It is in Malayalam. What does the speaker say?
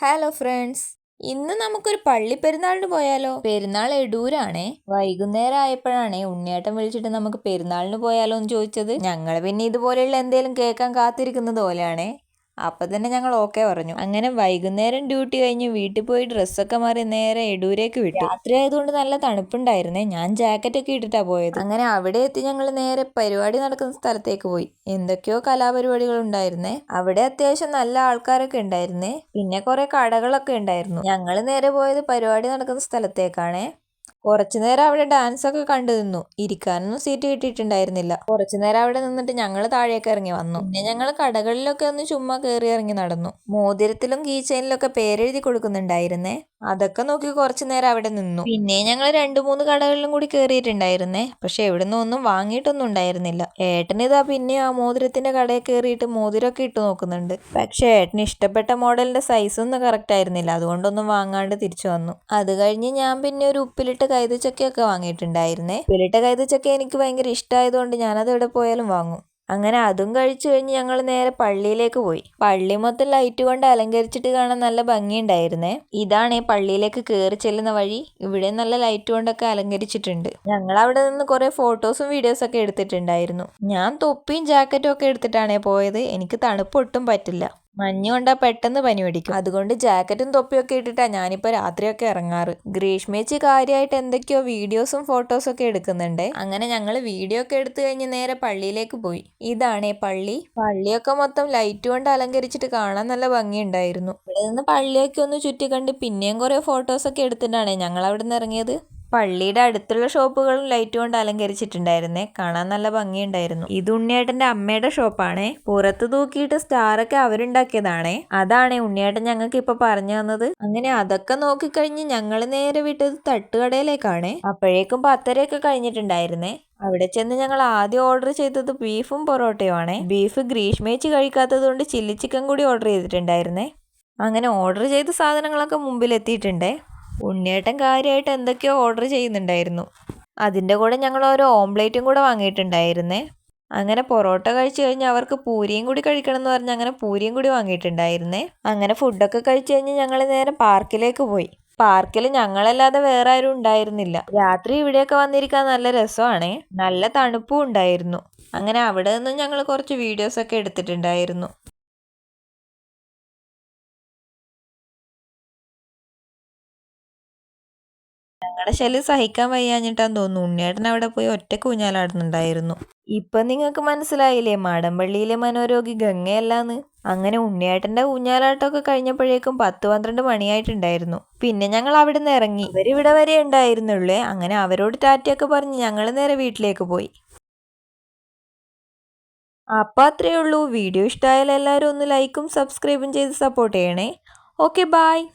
ഹലോ ഫ്രണ്ട്സ് ഇന്ന് നമുക്കൊരു പള്ളി പെരുന്നാളിന് പോയാലോ? പെരുന്നാൾ എടൂരാണേ. വൈകുന്നേരം ആയപ്പോഴാണേ ഉണ്ണിയേട്ടൻ വിളിച്ചിട്ട് നമുക്ക് പെരുന്നാളിന് പോയാലോ എന്ന് ചോദിച്ചത്. ഞങ്ങൾ പിന്നെ ഇതുപോലെയുള്ള എന്തെങ്കിലും കേൾക്കാൻ കാത്തിരിക്കുന്നത് പോലെയാണേ. അപ്പൊ തന്നെ ഞങ്ങൾ ഓക്കെ പറഞ്ഞു. അങ്ങനെ വൈകുന്നേരം ഡ്യൂട്ടി കഴിഞ്ഞ് വീട്ടിൽ പോയി ഡ്രസ്സൊക്കെ മാറി നേരെ എടൂരേക്ക് വിട്ടു. രാത്രി ആയതുകൊണ്ട് നല്ല തണുപ്പുണ്ടായിരുന്നേ. ഞാൻ ജാക്കറ്റ് ഒക്കെ ഇട്ടിട്ടാ പോയത്. അങ്ങനെ അവിടെ എത്തി ഞങ്ങൾ നേരെ പരിപാടി നടക്കുന്ന സ്ഥലത്തേക്ക് പോയി. എന്തൊക്കെയോ കലാപരിപാടികൾ ഉണ്ടായിരുന്നേ. അവിടെ അത്യാവശ്യം നല്ല ആൾക്കാരൊക്കെ ഉണ്ടായിരുന്നേ. പിന്നെ കുറെ കടകളൊക്കെ ഉണ്ടായിരുന്നു. ഞങ്ങൾ നേരെ പോയത് പരിപാടി നടക്കുന്ന സ്ഥലത്തേക്കാണേ. കുറച്ചു നേരം അവിടെ ഡാൻസ് ഒക്കെ കണ്ടു നിന്നു. ഇരിക്കാനൊന്നും സീറ്റ് കിട്ടിയിട്ടുണ്ടായിരുന്നില്ല. കുറച്ചു നേരം അവിടെ നിന്നിട്ട് ഞങ്ങൾ താഴേക്ക് ഇറങ്ങി വന്നു. പിന്നെ ഞങ്ങൾ കടകളിലൊക്കെ ഒന്ന് ചുമ്മാ കയറി ഇറങ്ങി നടന്നു. മോതിരത്തിലും കീ ചെയിനിലൊക്കെ പേരെഴുതി കൊടുക്കുന്നുണ്ടായിരുന്നേ. അതൊക്കെ നോക്കി കുറച്ചു നേരം അവിടെ നിന്നു. പിന്നെ ഞങ്ങൾ രണ്ടു മൂന്ന് കടകളിലും കൂടി കയറിയിട്ടുണ്ടായിരുന്നേ പക്ഷെ എവിടുന്ന് ഒന്നും വാങ്ങിയിട്ടൊന്നും ഉണ്ടായിരുന്നില്ല. ഇതാ പിന്നെ ആ മോതിരത്തിന്റെ കടയിൽ കയറിയിട്ട് മോതിരമൊക്കെ ഇട്ട് നോക്കുന്നുണ്ട്. പക്ഷെ ഏട്ടന് ഇഷ്ടപ്പെട്ട മോഡലിന്റെ സൈസ് ഒന്നും കറക്റ്റ് ആയിരുന്നില്ല. അതുകൊണ്ടൊന്നും വാങ്ങാണ്ട് തിരിച്ചു വന്നു. അത് കഴിഞ്ഞ് ഞാൻ പിന്നെ ഒരു ഉപ്പിലിട്ട് കൈതച്ചക്കയൊക്കെ വാങ്ങിയിട്ടുണ്ടായിരുന്നേ. ഉപ്പിലിട്ട കൈതച്ചക്ക എനിക്ക് ഭയങ്കര ഇഷ്ടമായതുകൊണ്ട് ഞാനത് എവിടെ പോയാലും വാങ്ങും. അങ്ങനെ അതും കഴിച്ചു കഴിഞ്ഞ് ഞങ്ങൾ നേരെ പള്ളിയിലേക്ക് പോയി. പള്ളി മൊത്തം ലൈറ്റ് കൊണ്ട് അലങ്കരിച്ചിട്ട് കാണാൻ നല്ല ഭംഗിയുണ്ടായിരുന്നേ. ഇതാണ് ഈ പള്ളിയിലേക്ക് കയറി ചെല്ലുന്ന വഴി. ഇവിടെ നല്ല ലൈറ്റ് കൊണ്ടൊക്കെ അലങ്കരിച്ചിട്ടുണ്ട്. ഞങ്ങൾ അവിടെ നിന്ന് കുറെ ഫോട്ടോസും വീഡിയോസും ഒക്കെ എടുത്തിട്ടുണ്ടായിരുന്നു. ഞാൻ തൊപ്പിയും ജാക്കറ്റും ഒക്കെ എടുത്തിട്ടാണേ പോയത്. എനിക്ക് തണുപ്പ് ഒട്ടും പറ്റില്ല. മഞ്ഞ് കൊണ്ടാ പെട്ടെന്ന് പനി പിടിക്കും. അതുകൊണ്ട് ജാക്കറ്റും തൊപ്പിയൊക്കെ ഇട്ടിട്ടാ ഞാനിപ്പോ രാത്രിയൊക്കെ ഇറങ്ങാറ്. ഗ്രീഷ്മേച്ചി കാര്യമായിട്ട് എന്തൊക്കെയോ വീഡിയോസും ഫോട്ടോസും ഒക്കെ എടുക്കുന്നുണ്ട്. അങ്ങനെ ഞങ്ങൾ വീഡിയോ ഒക്കെ എടുത്തു കഴിഞ്ഞ് നേരെ പള്ളിയിലേക്ക് പോയി. ഇതാണേ പള്ളി. പള്ളിയൊക്കെ മൊത്തം ലൈറ്റ് കൊണ്ട് അലങ്കരിച്ചിട്ട് കാണാൻ നല്ല ഭംഗിയുണ്ടായിരുന്നു. ഇവിടെ നിന്ന് പള്ളിയൊക്കെ ഒന്ന് ചുറ്റിക്കണ്ട് പിന്നെയും കുറെ ഫോട്ടോസ് ഒക്കെ എടുത്തിട്ടാണ് ഞങ്ങൾ അവിടെ നിന്ന് ഇറങ്ങിയത്. പള്ളിയുടെ അടുത്തുള്ള ഷോപ്പുകളും ലൈറ്റ് കൊണ്ട് അലങ്കരിച്ചിട്ടുണ്ടായിരുന്നേ. കാണാൻ നല്ല ഭംഗിയുണ്ടായിരുന്നു. ഇത് ഉണ്ണിയേട്ടന്റെ അമ്മയുടെ ഷോപ്പാണേ. പുറത്ത് തൂക്കിയിട്ട് സ്റ്റാറൊക്കെ അവരുണ്ടാക്കിയതാണേ. അതാണ് ഉണ്ണിയേട്ടൻ ഞങ്ങൾക്ക് ഇപ്പൊ പറഞ്ഞു തന്നത്. അങ്ങനെ അതൊക്കെ നോക്കിക്കഴിഞ്ഞ് ഞങ്ങൾ നേരെ വിട്ടത് തട്ടുകടയിലേക്കാണേ. അപ്പോഴേക്കും പത്തരയൊക്കെ കഴിഞ്ഞിട്ടുണ്ടായിരുന്നേ. അവിടെ ചെന്ന് ഞങ്ങൾ ആദ്യം ഓർഡർ ചെയ്തത് ബീഫും പൊറോട്ടയുമാണ് ബീഫ് ഗ്രീഷ്മേച്ച് കഴിക്കാത്തത് കൊണ്ട് ചില്ലി ചിക്കൻ കൂടി ഓർഡർ ചെയ്തിട്ടുണ്ടായിരുന്നേ. അങ്ങനെ ഓർഡർ ചെയ്ത സാധനങ്ങളൊക്കെ മുമ്പിൽ എത്തിയിട്ടുണ്ടേ ഉണ്ണിയേട്ടൻ കാര്യമായിട്ട് എന്തൊക്കെയോ ഓർഡർ ചെയ്യുന്നുണ്ടായിരുന്നു. അതിന്റെ കൂടെ ഞങ്ങൾ ഓരോ ഓംപ്ലേറ്റും കൂടെ വാങ്ങിയിട്ടുണ്ടായിരുന്നേ. അങ്ങനെ പൊറോട്ട കഴിച്ചു കഴിഞ്ഞ് അവർക്ക് പൂരിയും കൂടി കഴിക്കണം എന്ന് പറഞ്ഞ് അങ്ങനെ പൂരിയും കൂടി വാങ്ങിയിട്ടുണ്ടായിരുന്നേ. അങ്ങനെ ഫുഡൊക്കെ കഴിച്ചു കഴിഞ്ഞ് ഞങ്ങൾ നേരെ പാർക്കിലേക്ക് പോയി. പാർക്കിൽ ഞങ്ങളല്ലാതെ വേറെ ആരും ഉണ്ടായിരുന്നില്ല. രാത്രി ഇവിടെയൊക്കെ വന്നിരിക്കാൻ നല്ല രസമാണേ. നല്ല തണുപ്പും ഉണ്ടായിരുന്നു. അങ്ങനെ അവിടെ നിന്നും ഞങ്ങൾ കുറച്ച് വീഡിയോസൊക്കെ എടുത്തിട്ടുണ്ടായിരുന്നു. ഞങ്ങളുടെ ശല്യം സഹിക്കാൻ വയ്യാഞ്ഞിട്ടാന്ന് തോന്നുന്നു. ഉണ്ണിയേട്ടൻ അവിടെ പോയി ഒറ്റ കുഞ്ഞാലാടുന്നുണ്ടായിരുന്നു. ഇപ്പൊ നിങ്ങൾക്ക് മനസ്സിലായില്ലേ മാടമ്പള്ളിയിലെ മനോരോഗി ഗംഗയല്ലാന്ന്. അങ്ങനെ ഉണ്ണിയേട്ടന്റെ ഊഞ്ഞാലാട്ടമൊക്കെ കഴിഞ്ഞപ്പോഴേക്കും പത്ത് പന്ത്രണ്ട് മണിയായിട്ടുണ്ടായിരുന്നു. പിന്നെ ഞങ്ങൾ അവിടെ നിന്ന് ഇറങ്ങി. ഇവരിവിടെ വരെ ഉണ്ടായിരുന്നുള്ളേ അങ്ങനെ അവരോട് ടാറ്റയൊക്കെ പറഞ്ഞ് ഞങ്ങൾ നേരെ വീട്ടിലേക്ക് പോയി. അപ്പൊ അത്രയേ ഉള്ളൂ. വീഡിയോ ഇഷ്ടമായാൽ എല്ലാവരും ഒന്ന് ലൈക്കും സബ്സ്ക്രൈബും ചെയ്ത് സപ്പോർട്ട് ചെയ്യണേ. Okay bye